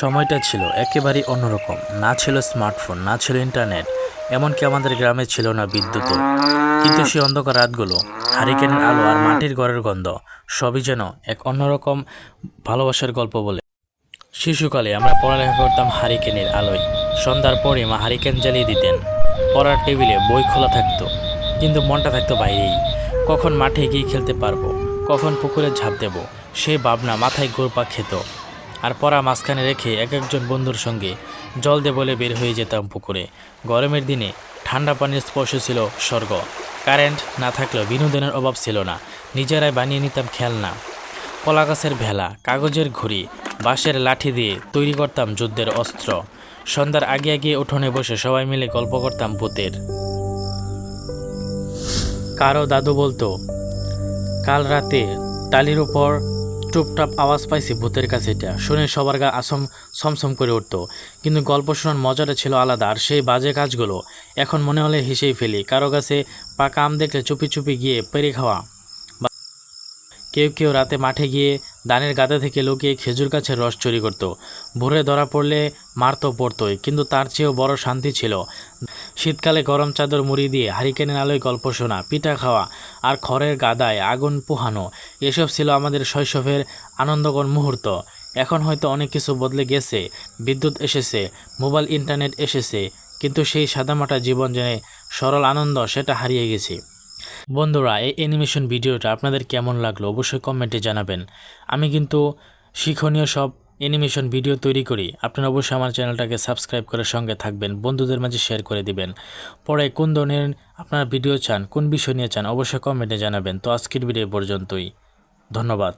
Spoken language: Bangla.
সময়টা ছিল একেবারেই অন্যরকম। না ছিল স্মার্টফোন, না ছিল ইন্টারনেট, এমনকি আমাদের গ্রামে ছিল না বিদ্যুৎও কিন্তু সেই অন্ধকার রাতগুলো, হারিকেনের আলো আর মাটির ঘরের গন্ধ, সবই যেন এক অন্যরকম ভালোবাসার গল্প বলে। শিশুকালে আমরা পড়ালেখা করতাম হারিকেনের আলোয়। সন্ধ্যার পরে মা হারিকেন জ্বালিয়ে দিতেন। পড়ার টেবিলে বই খোলা থাকতো। কিন্তু মনটা থাকতো বাইরেই। কখন মাঠে গিয়ে খেলতে পারব, কখন পুকুরে ঝাঁপ দেব সেই ভাবনা মাথায় গোরপা খেত। আর পড়া মাঝখানে রেখে এক একজন বন্ধুর সঙ্গে জল দে বলে বের হয়ে যেতাম পুকুরে। গরমের দিনে ঠান্ডা পানির স্পর্শ ছিল স্বর্গ। কারেন্ট না থাকলেও বিনোদনের অভাব ছিল না। নিজেরাই বানিয়ে নিতাম খেলনা। কলা গাছের ভেলা, কাগজের ঘুড়ি, বাঁশের লাঠি দিয়ে তৈরি করতাম যুদ্ধের অস্ত্র। সন্ধ্যার আগে আগে উঠোনে বসে সবাই মিলে গল্প করতাম ভূতের। কারও দাদু বলতো, কাল রাতে টালির উপর টুপটাপ আওয়াজ পাইছি ভূতের কাছে এটা। শুনে সবার গা আসম সমসম করে উঠতো। কিন্তু গল্প শোনার মজাটা ছিল আলাদা, আর সেই বাজে কাজগুলো এখন মনে হলে হেসেই ফেলি। কারও কাছে পাকা আম দেখলে চুপি চুপি গিয়ে পেরে খাওয়া। কেউ কেউ রাতে মাঠে গিয়ে দানের গাদা থেকে লুকিয়ে খেজুর গাছের রস চুরি করত। ভোরে ধরা পড়লে মারতো পড়তোই, কিন্তু তার চেয়েও বড় শান্তি ছিল। শীতকালে গরম চাদর মুড়ি দিয়ে হারিকেনের আলোয় গল্প শোনা, পিঠা খাওয়া আর খড়ের গাদায় আগুন পোহানো, এসব ছিল আমাদের শৈশবের আনন্দকর মুহূর্ত। এখন হয়তো অনেক কিছু বদলে গেছে, বিদ্যুৎ এসেছে, মোবাইল ইন্টারনেট এসেছে, কিন্তু সেই সাদামাটা জীবন জেনে সরল আনন্দ সেটা হারিয়ে গেছে। বন্ধুরা, এই অ্যানিমেশন ভিডিওটা আপনাদের কেমন লাগল অবশ্যই কমেন্টে জানাবেন। আমি কিন্তু শিক্ষণীয় সব অ্যানিমেশন ভিডিও তৈরি করি। আপনারা অবশ্যই আমার চ্যানেলটাকে সাবস্ক্রাইব করে সঙ্গে থাকবেন, বন্ধুদের মাঝে শেয়ার করে দিবেন। পরে কোন ধরনের আপনারা ভিডিও চান, কোন বিষয় নিয়ে চান, অবশ্যই কমেন্টে জানাবেন। তো আজকের ভিডিও পর্যন্তই। ধন্যবাদ।